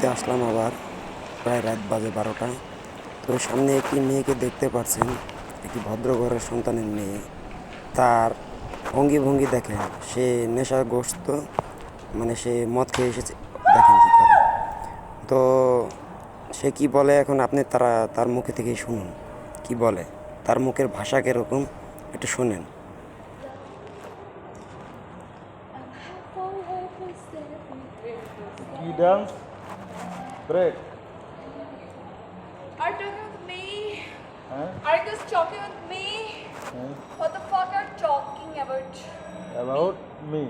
ঘুরতে আসলাম আবার প্রায় রাত বাজে বারোটা। তো সামনে একটি মেয়েকে দেখতে পাচ্ছেন একটি ভদ্র ঘরের সন্তানের মেয়ে। তার ভঙ্গি ভঙ্গি দেখেন সে নেশাগ্রস্ত মানে সে মদ খেয়ে এসেছে দেখেন কী করে। তো সে কি বলে এখন আপনি তারা তার মুখে থেকেই শুনুন কি বলে। তার মুখের ভাষা কীরকম একটু শোনেন। Key dance. Break. Are you talking with me? Huh? Are you guys talking with me? Huh? What the fuck are you talking about? About me.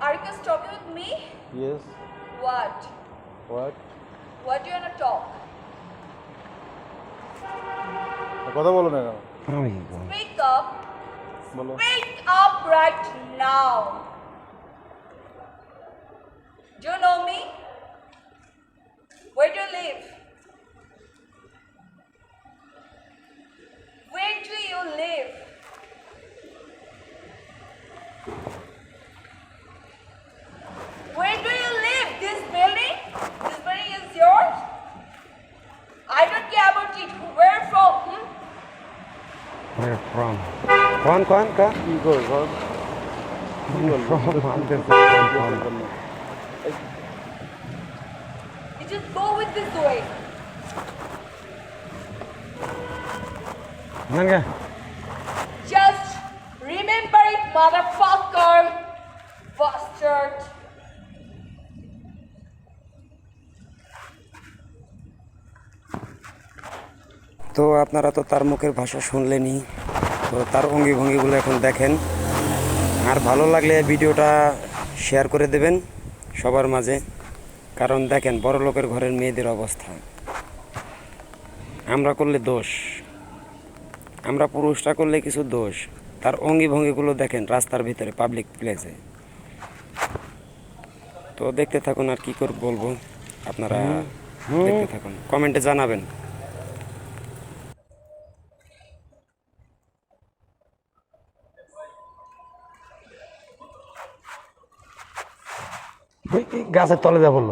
Are you guys talking with me? Yes. What? What? What do you wanna talk? কথা বলো না কেন Speak up. বলো Speak up right now. live? Where do you live? Where do you live? This building? This building is yours? I don't care about it. Where from? Hmm? Where from? Kwan, Kwan, Kwan. You go, go. Where from? I'm just from. Go with this way. Nanga. Just remember it, motherfucker. Bastard. তো আপনারা তো তার মুখের ভাষা শুনলেনই তো তার অঙ্গি ভঙ্গিগুলো এখন দেখেন আর ভালো লাগলে ভিডিওটা শেয়ার করে দেবেন সবার মাঝে কারণ দেখেন বড় লোকের ঘরের মেয়েদের অবস্থা। আমরা করলে দোষ। আমরা পুরুষরা করলে কিছু দোষ। তার অঙ্গি ভঙ্গিগুলো দেখেন রাস্তার ভিতরে পাবলিক প্লেসে তো দেখতে থাকুন আর কি করে বলব। আপনারা দেখতে থাকুন। কমেন্টে জানাবেন। গাছের তলে যা বলল।